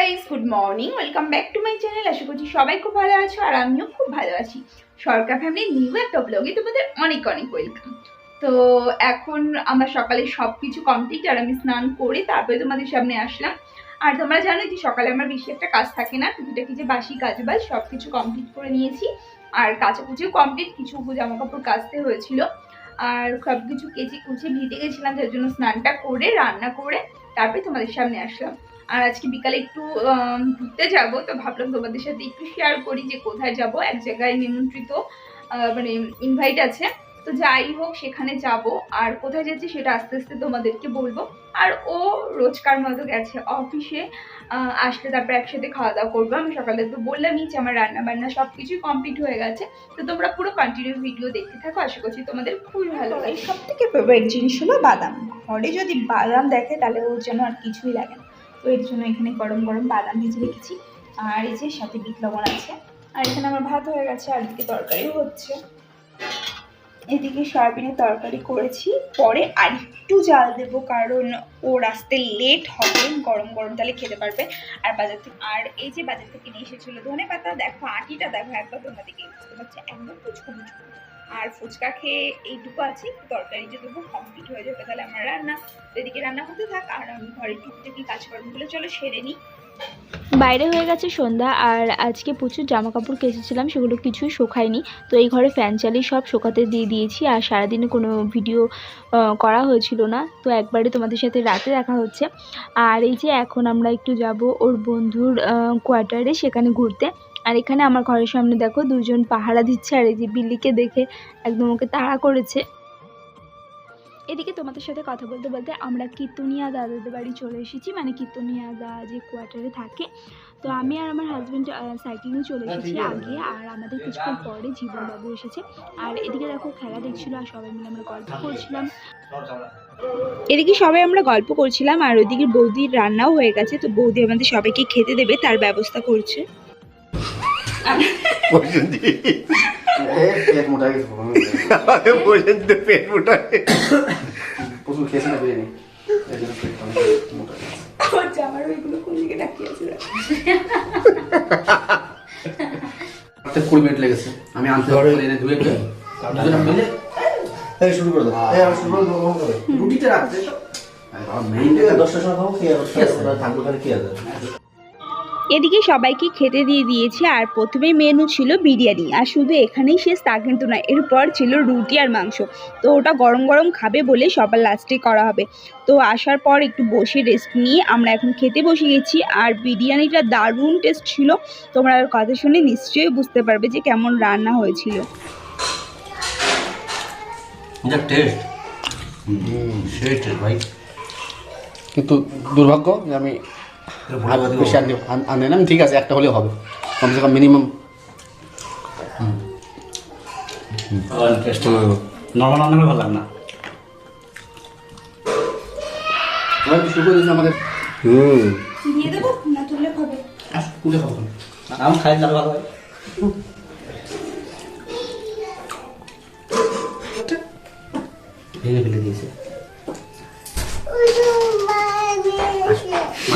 Guys good morning welcome back to my channel আশা করছি সবাই খুব ভালো আছো আর আমিও খুব ভালো আছি। সরকার ফ্যামিলির নিউ একটা ব্লগে তোমাদের অনেক অনেক ওয়েলকাম তো এখন আমার সকালে সব কিছু কমপ্লিট আর আমি স্নান করে তারপরে তোমাদের সামনে আসলাম। আর তোমরা জানো যে সকালে আমার বেশি একটা কাজ থাকে না। টুকিটাকি যে বাসি কাজ বাজ সব কিছু কমপ্লিট করে নিয়েছি। আর কাচাকুচিও কমপ্লিট কিছু জামা কাপড় কাচতে হয়েছিল। আর সব কিছু কেচে কুচে ভিটে গেছিলাম, যার জন্য স্নানটা করে, রান্না করে, তারপরে তোমাদের সামনে আসলাম। আর আজকে বিকালে একটু ঘুরতে যাব তো ভাবলাম তোমাদের সাথে একটু শেয়ার করি যে কোথায় যাব। এক জায়গায় নিমন্ত্রিত মানে ইনভাইট আছে। তো যাই হোক সেখানে যাব। আর কোথায় যাচ্ছি সেটা আস্তে আস্তে তোমাদেরকে বলব। আর ও রোজকার মতো গেছে অফিসে আসলে তারপর একসাথে খাওয়া দাওয়া করব। আমি সকালে তো বললামই যে আমার রান্না বান্না সব কিছুই কমপ্লিট হয়ে গেছে। তো তোমরা পুরো কন্টিনিউ ভিডিও দেখতে থাকো। আশা করছি তোমাদের খুবই ভালো লাগে সব থেকে ফেভারিট জিনিস হলো বাদাম। ঘরে যদি বাদাম দেখে তাহলে ওর যেন আর কিছুই লাগে না। তো এর জন্য এখানে গরম গরম বাদাম ভেজে রেখেছি। আর এই যে সাথে বিট লবণ আছে। আর এখানে আমার ভাত হয়ে গেছে, আর এদিকে তরকারিও হচ্ছে। এদিকে সয়াবিনের তরকারি করেছি। পরে আর একটু জাল দেবো, কারণ ওর আসতে লেট হবে। গরম গরম তাহলে খেতে পারবে। আর বাজার থেকে আর এই যে বাজার থেকে নিয়ে এসেছিল ধনে পাতা দেখো আটিটা, দেখো একবার তোমাদেরকে বুঝতে পারছে একদম কুচকো মুচকো আর ফুচকা খেয়ে এইটুকু আছে, তরকারি যে দেবো কমপ্লিট হয়ে যাবে, তাহলে আমার রান্না। এদিকে রান্না করতে থাক, আর আমি ঘরে টুকটুকি কাজকর্মগুলো চলো সেরে নিই। বাইরে হয়ে গেছে সন্ধ্যা, আর আজকে প্রচুর জামা কাপড় কেচেছিলাম, সেগুলো কিছুই শোকায়নি। তো এই ঘরে ফ্যান চালিয়ে সব শোকাতে দিয়ে দিয়েছি, আর সারাদিনে কোনো ভিডিও করা হয়েছিল না। তো একবারে তোমাদের সাথে রাতে দেখা হচ্ছে। আর এই যে এখন আমরা একটু যাব ওর বন্ধুর কোয়ার্টারে সেখানে ঘুরতে। আর এখানে আমার ঘরের সামনে দেখো দুজন পাহারা দিচ্ছে, আর এই যে বিল্লিকে দেখে একদম ওকে তাড়া করেছে। এদিকে তোমাদের সাথে কথা বলতে বলতে আমরা কীর্তনিয়া দাদাদের বাড়ি চলে এসেছি মানে কীর্তনিয়া দা যে কোয়ার্টারে থাকে। তো আমি আর আমার হাজব্যান্ড সাইকেলিংয়ে চলে এসেছি আগে, আর আমাদের কিছুক্ষণ পরে জীবনবাবু এসেছে। আর এদিকে দেখো খেলা দেখছিল, আর সবাই মিলে আমরা গল্প করছিলাম। এদিকে সবাই আমরা গল্প করছিলাম, আর ওইদিকে বৌদির রান্নাও হয়ে গেছে, তো বৌদি আমাদের সবাইকে খেতে দেবে, তার ব্যবস্থা করছে। বসন্তি পেট মোটা গেছে বসন্তি পেট মোটা প্রচুর খেয়েছে না বিরিয়ানি এই জন্য পেট মোটা গেছে আমার ওইগুলো কোন দিকে তাকিয়েছে আটটা কুড়ি মিনিট লেগেছে। আমি আনতে পারব এনে দু দুজনে মিলে এই শুরু করে দাও। এই আমি শুরু করে রুটিটা রাখতে। মেইন দশটার সময় খাব খেয়ে দশটা থাকব ওখানে কি আছে এদিকে সবাইকে খেতে দিয়ে দিয়েছে আর প্রথমে মেনু ছিল বিরিয়ানি আর শুধু এখানেই শেষ তা কিন্তু না এরপর ছিল রুটি আর মাংস। তো ওটা গরম গরম খাবে বলে সবার লাস্টে করা হবে। তো আসার পর একটু বসে রেস্ট নিয়ে আমরা এখন খেতে বসে গেছি আর বিরিয়ানিটা দারুণ টেস্ট ছিল। তোমরা ওর কথা শুনে নিশ্চয়ই বুঝতে পারবে যে কেমন রান্না হয়েছিল। যা টেস্ট সেই টেস্ট ভাই। কিন্তু দুর্ভাগ্য যে আমি বেশি আনতে আন- আনে না? ঠিক আছে একটা হলেও হবে। কমসে কম মিনিমাম টেস্ট নর্মাল রান্না ভালো লাগে না। এবার দিয়েছে আমাদের? হুম। দিয়ে দেবো? না তুললে খাবে কুলে খাব আমি খাই ভালো হয়। ভেঙে ফেলে দিয়েছে।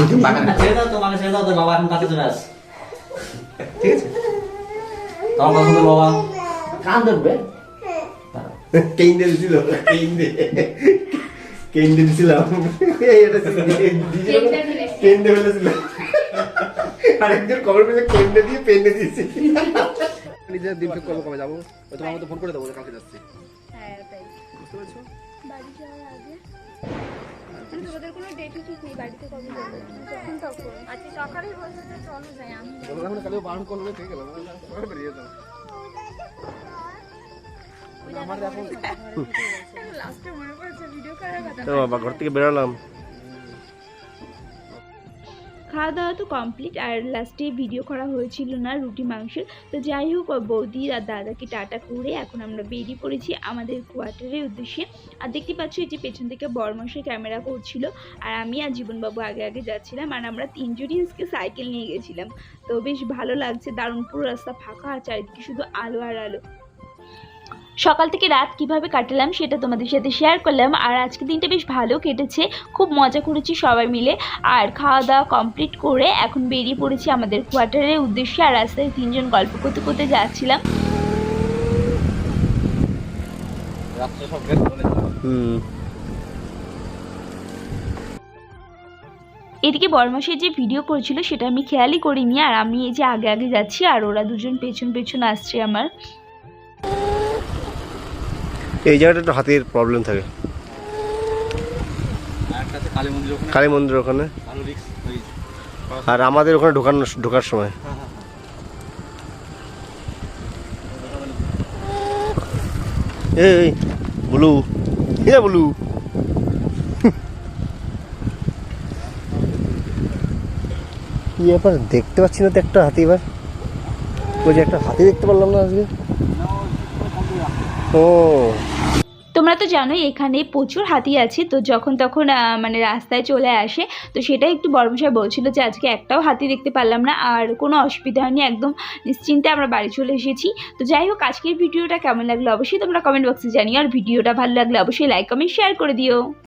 না, ছেড়ে দাও তোমাকে ছেড়ে দাও তোর বাবা এখন কাছে চলে আস ঠিক আছে? তোমার পছন্দ বাবা কান ধরবে কেইন্দে দিছিল কেইন্দে কেইন্দে দিছিলাম এই ফেলেছিল আরেকজন খবর পেলে কেইন্দে দিয়ে পেন্দে দিয়েছে। নিজের দিন ঠিক করব কবে যাব? তোমার মতো ফোন করে দেবো কালকে যাচ্ছি। হ্যাঁ তাই। বুঝতে পেরেছ? মানে তোমাদের কোনো ডেটই ঠিক নেই বাড়িতে কবে যাবে যখন তখন আচ্ছা সকালে বলছো যে চলো যাই আমি বলো এখন কালকে বারণ করলে ঠিক গেলাম সকালে বেরিয়ে যেতাম আমার এখন লাস্টে মনে পড়েছে ভিডিও করার কথা। তো বাবা ঘর থেকে বেরোলাম। খাওয়া দাওয়া তো কমপ্লিট আর লাস্টে ভিডিও করা হয়েছিল না রুটি মাংসের তো যাই হোক বৌদি আর দাদাকে টাটা করে এখন আমরা বেরিয়ে পড়েছি আমাদের কোয়ার্টারের উদ্দেশ্যে। আর দেখতে পাচ্ছ যে পেছন থেকে বরমাসে ক্যামেরা করছিল, আর আমি আর জীবনবাবু আগে আগে যাচ্ছিলাম, আর আমরা তিনজনই আজকে সাইকেল নিয়ে গেছিলাম। তো বেশ ভালো লাগছে, দারুণ পুরো রাস্তা ফাঁকা, আর চারিদিকে শুধু আলো আর আলো। সকাল থেকে রাত কীভাবে কাটালাম সেটা তোমাদের সাথে শেয়ার করলাম। আর আজকে দিনটা বেশ ভালো কেটেছে খুব মজা করেছি সবাই মিলে। আর খাওয়া দাওয়া কমপ্লিট করে এখন বেরিয়ে পড়েছি আমাদের কোয়ার্টারের উদ্দেশ্যে আর রাস্তায় তিনজন গল্প করতে করতে যাচ্ছিলাম। হুম। এদিকে বরমাসের যে ভিডিও করেছিল সেটা আমি খেয়ালই করিনি আর আমি এই যে আগে আগে যাচ্ছি আর ওরা দুজন পেছন পেছন আসছে আমার। এই জায়গাটা একটু হাতির প্রবলেম থাকে। কালী মন্দির ওখানে? আর আমাদের ওখানে ঢোকানো ঢোকার সময়। এই এই, বুলু। এ বুলু। কি ব্যাপার? দেখতে পাচ্ছি না তো একটা হাতি এবার। ওই যে একটা হাতি দেখতে পারলাম না আজকে। তোমরা তো জানোই, এখানে প্রচুর হাতি আছে, তো যখন তখন মানে রাস্তায় চলে আসে, তো সেটাই একটু বর্মশাই বলছিল যে আজকে একটাও হাতি দেখতে পারলাম না, আর কোনো অসুবিধা হয়নি, একদম নিশ্চিন্তে আমরা বাড়ি চলে এসেছি। তো যাই হোক, আজকের ভিডিওটা কেমন লাগল অবশ্যই তোমরা কমেন্ট বক্সে জানিও, আর ভিডিওটা ভালো লাগলে অবশ্যই লাইক কমেন্ট শেয়ার করে দিও।